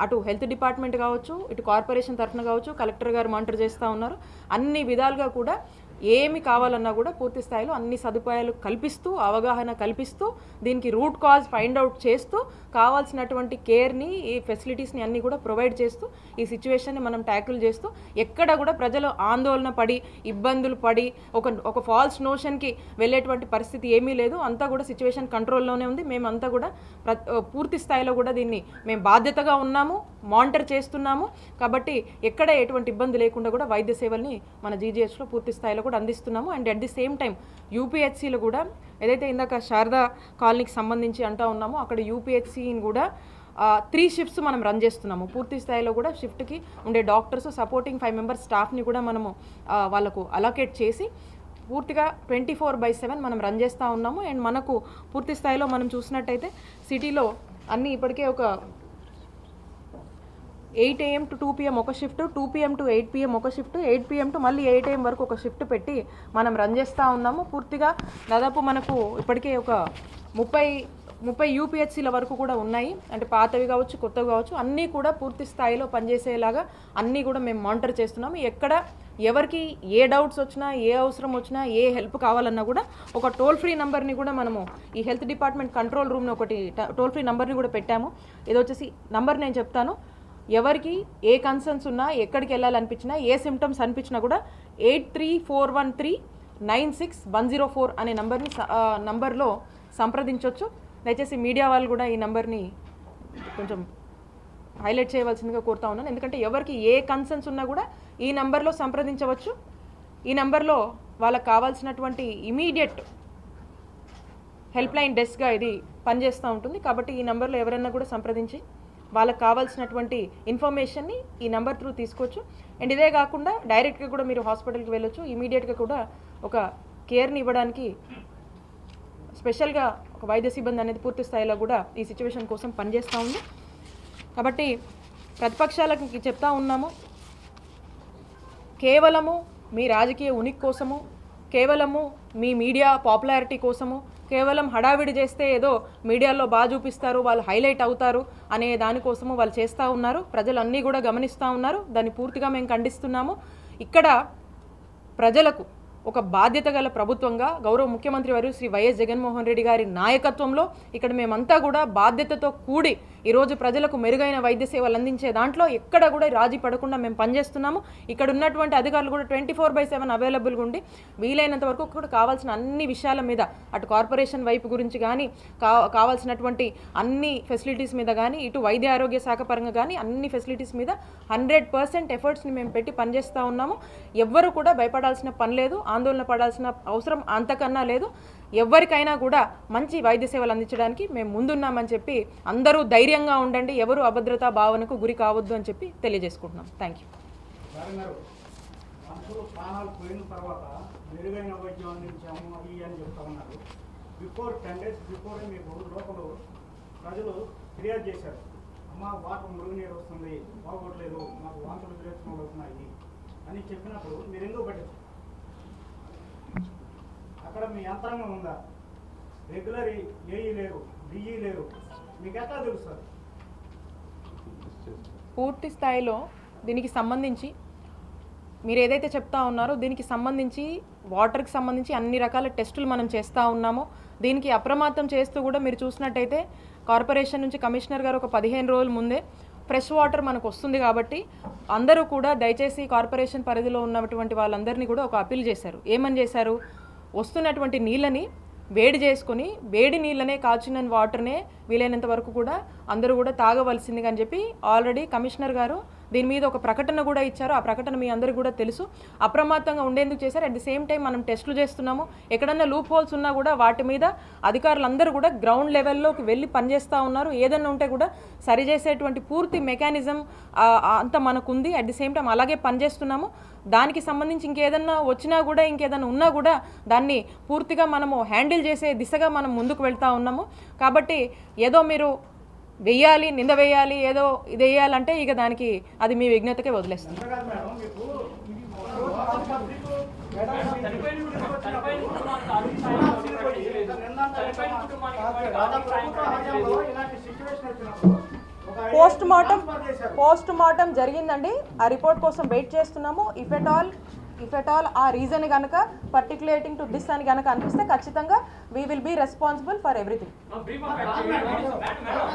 అటు health department కావచ్చు ఇటు కార్పొరేషన్ తరఫున కావచ్చు కలెక్టర్ గారు మానిటర్ చేస్తూ ఉన్నారు. అన్ని విధాలుగా కూడా ఏమి కావాలన్నా కూడా పూర్తి స్థాయిలో అన్ని సదుపాయాలు కల్పిస్తూ అవగాహన కల్పిస్తూ దీనికి రూట్ కాజ్ ఫైండ్ అవుట్ చేస్తూ కావాల్సినటువంటి కేర్ని ఈ ఫెసిలిటీస్ని అన్ని కూడా ప్రొవైడ్ చేస్తూ ఈ సిచ్యువేషన్ని మనం ట్యాకిల్ చేస్తూ ఎక్కడ కూడా ప్రజలు ఆందోళన పడి ఇబ్బందులు పడి ఒక ఒక ఫాల్స్ నోషన్కి వెళ్ళేటువంటి పరిస్థితి ఏమీ లేదు. అంతా కూడా సిచ్యువేషన్ కంట్రోల్లోనే ఉంది. మేమంతా కూడా ప్ర పూర్తి స్థాయిలో కూడా దీన్ని మేము బాధ్యతగా ఉన్నాము. మానిటర్ చేస్తున్నాము. కాబట్టి ఎక్కడ ఎటువంటి ఇబ్బంది లేకుండా కూడా వైద్య సేవల్ని మన జీజీహెచ్లో పూర్తి స్థాయిలో కూడా అందిస్తున్నాము. And at the same time యూపీహెచ్సిలో కూడా ఏదైతే ఇందాక శారదా కాలనీకి సంబంధించి అంటూ ఉన్నామో అక్కడ యూపీహెచ్సిని కూడా త్రీ షిఫ్ట్స్ మనం రన్ చేస్తున్నాము. పూర్తి స్థాయిలో కూడా షిఫ్ట్కి ఉండే డాక్టర్స్ సపోర్టింగ్ ఫైవ్ మెంబర్స్ స్టాఫ్ని కూడా మనము వాళ్ళకు అలొకేట్ చేసి పూర్తిగా ట్వంటీ ఫోర్ బై సెవెన్ మనం రన్ చేస్తూ ఉన్నాము. అండ్ మనకు పూర్తి స్థాయిలో మనం చూసినట్టయితే సిటీలో అన్నీ ఇప్పటికే ఒక eight AM to two PM ఒక shift two PM to eight PM ఒక షిఫ్ట్ ఎయిట్ పిఎం టు మళ్ళీ ఎయిట్ ఏఎం వరకు ఒక షిఫ్ట్ పెట్టి మనం రన్ చేస్తూ ఉన్నాము. పూర్తిగా దాదాపు మనకు ఇప్పటికే ఒక ముప్పై ముప్పై యూపీహెచ్సీల వరకు కూడా ఉన్నాయి. అంటే పాతవి కావచ్చు కొత్తవి కావచ్చు అన్నీ కూడా పూర్తి స్థాయిలో పనిచేసేలాగా అన్నీ కూడా మేము మానిటర్ చేస్తున్నాము. ఎక్కడ ఎవరికి ఏ డౌట్స్ వచ్చినా ఏ అవసరం వచ్చినా ఏ హెల్ప్ కావాలన్నా కూడా ఒక టోల్ ఫ్రీ నెంబర్ని కూడా మనము ఈ హెల్త్ డిపార్ట్మెంట్ కంట్రోల్ రూమ్ని ఒకటి టోల్ ఫ్రీ నెంబర్ని కూడా పెట్టాము. ఇది వచ్చేసి నంబర్ నేను చెప్తాను. ఎవరికి ఏ కన్సర్న్స్ ఉన్నా ఎక్కడికి వెళ్ళాలనిపించినా ఏ సిమ్టమ్స్ అనిపించినా కూడా eight three four one three nine six one zero four అనే నంబర్ని నంబర్లో సంప్రదించవచ్చు దయచేసి మీడియా వాళ్ళు కూడా ఈ నంబర్ని కొంచెం హైలైట్ చేయవలసిందిగా కోరుతా ఉన్నాను. ఎందుకంటే ఎవరికి ఏ కన్సర్న్స్ ఉన్నా కూడా ఈ నంబర్లో సంప్రదించవచ్చు. ఈ నంబర్లో వాళ్ళకి కావాల్సినటువంటి ఇమీడియట్ హెల్ప్ లైన్ డెస్క్గా ఇది పనిచేస్తూ ఉంటుంది. కాబట్టి ఈ నెంబర్లో ఎవరైనా కూడా సంప్రదించి వాళ్ళకి కావాల్సినటువంటి ఇన్ఫర్మేషన్ని ఈ నెంబర్ త్రూ తీసుకోవచ్చు. అండ్ ఇదే కాకుండా డైరెక్ట్గా కూడా మీరు హాస్పిటల్కి వెళ్ళొచ్చు. ఇమీడియట్గా కూడా ఒక కేర్ని ఇవ్వడానికి స్పెషల్గా ఒక వైద్య సిబ్బంది అనేది పూర్తి స్థాయిలో కూడా ఈ సిచ్యువేషన్ కోసం పనిచేస్తూ ఉంది. కాబట్టి ప్రతిపక్షాలకు చెప్తా ఉన్నాము. కేవలము మీ రాజకీయ ఉనికి కోసము కేవలము మీ మీడియా పాపులారిటీ కోసము కేవలం హడావిడి చేస్తే ఏదో మీడియాలో బాగా చూపిస్తారు వాళ్ళు హైలైట్ అవుతారు అనే దానికోసము వాళ్ళు చేస్తూ ఉన్నారు. ప్రజలు అన్నీ కూడా గమనిస్తూ ఉన్నారు. దాన్ని పూర్తిగా మేము ఖండిస్తున్నాము. ఇక్కడ ప్రజలకు ఒక బాధ్యత గల ప్రభుత్వంగా గౌరవ ముఖ్యమంత్రి వారు శ్రీ వైఎస్ జగన్మోహన్ రెడ్డి గారి నాయకత్వంలో ఇక్కడ మేమంతా కూడా బాధ్యతతో కూడి ఈరోజు ప్రజలకు మెరుగైన వైద్య సేవలు అందించే దాంట్లో ఎక్కడ కూడా రాజీ పడకుండా మేము పనిచేస్తున్నాము. ఇక్కడ ఉన్నటువంటి అధికారులు కూడా ట్వంటీ ఫోర్ బై సెవెన్ అవైలబుల్గా ఉండి వీలైనంత వరకు కూడా కావాల్సిన అన్ని విషయాల మీద అటు కార్పొరేషన్ వైపు గురించి కానీ కా కావాల్సినటువంటి అన్ని ఫెసిలిటీస్ మీద కానీ ఇటు వైద్య ఆరోగ్య శాఖ పరంగా కానీ అన్ని ఫెసిలిటీస్ మీద హండ్రెడ్ పర్సెంట్ ఎఫర్ట్స్ని మేము పెట్టి పనిచేస్తూ ఉన్నాము. ఎవ్వరు కూడా భయపడాల్సిన పని లేదు. ఆందోళన పడాల్సిన అవసరం అంతకన్నా లేదు. ఎవరికైనా కూడా మంచి వైద్య సేవలు అందించడానికి మేము ముందున్నామని చెప్పి అందరూ ధైర్యంగా ఉండండి. ఎవరు అభద్రతా భావనకు గురి కావద్దు అని చెప్పి తెలియజేసుకుంటున్నాం. థ్యాంక్ యూ ప్రాణాలు పోయిన తర్వాత మెరుగైన వైద్యం అందించాము అది అని చెప్తా ఉన్నారు. బిఫోర్ టెన్ డేస్ బిఫోర్ మీకు లోపల ప్రజలు ఫిర్యాదు చేశారు. అమ్మ వాటర్ మురుగునీరు వస్తుంది బాగోట్లేదు మాకు వాంతులు విరేచనలు అవుతున్నాయి అని చెప్పినప్పుడు మీరు ఎందుకు పట్టించారు యంత్రాంగం ఉందా? రెగ్యులర్ ఏఈ లేరు డిఈ లేరు. మీకు ఎట్లా తెలుస్తుంది పూర్తి స్థాయిలో దీనికి సంబంధించి మీరు ఏదైతే చెప్తా ఉన్నారో దీనికి సంబంధించి వాటర్కి సంబంధించి అన్ని రకాల టెస్టులు మనం చేస్తూ ఉన్నామో. దీనికి అప్రమత్తం చేస్తూ కూడా మీరు చూసినట్టయితే కార్పొరేషన్ నుంచి కమిషనర్ గారు ఒక పదిహేను రోజుల ముందే ఫ్రెష్ వాటర్ మనకు వస్తుంది కాబట్టి అందరూ కూడా దయచేసి కార్పొరేషన్ పరిధిలో ఉన్నటువంటి వాళ్ళందరినీ కూడా ఒక అప్పీల్ చేశారు. ఏమని చేశారు? వస్తున్నటువంటి నీళ్ళని వేడి చేసుకొని వేడి నీళ్ళనే కాచిన వాటర్నే వీలైనంత వరకు కూడా అందరూ కూడా తాగవలసిందిగా అని చెప్పి ఆల్రెడీ కమిషనర్ గారు దీని మీద ఒక ప్రకటన కూడా ఇచ్చారు. ఆ ప్రకటన మీ అందరికీ కూడా తెలుసు. అప్రమత్తంగా ఉండేందుకు చేశారు. అట్ ది సేమ్ టైం మనం టెస్టులు చేస్తున్నాము. ఎక్కడన్నా లూప్ హోల్స్ ఉన్నా కూడా వాటి మీద అధికారులందరూ కూడా గ్రౌండ్ లెవెల్లోకి వెళ్ళి పనిచేస్తూ ఉన్నారు. ఏదన్నా ఉంటే కూడా సరిచేసేటువంటి పూర్తి మెకానిజం అంత మనకుంది. అట్ ది సేమ్ టైం అలాగే పనిచేస్తున్నాము. దానికి సంబంధించి ఇంకేదన్నా వచ్చినా కూడా ఇంకేదన్నా ఉన్నా కూడా దాన్ని పూర్తిగా మనము హ్యాండిల్ చేసే దిశగా మనం ముందుకు వెళ్తా ఉన్నాము. కాబట్టి ఏదో మీరు వెయ్యాలి నింద వేయాలి ఏదో ఇది వేయాలంటే ఇక దానికి అది మీ విజ్ఞతకే వదిలేస్తుంది పోస్ట్ మార్టం. పోస్ట్ మార్టం జరిగిందండి. ఆ రిపోర్ట్ కోసం వెయిట్ చేస్తున్నాము. If at all if at all ఆ రీజన్ కనుక పర్టికులేటింగ్ టు దిస్ అని కనుక అనిపిస్తే ఖచ్చితంగా we will be responsible for everything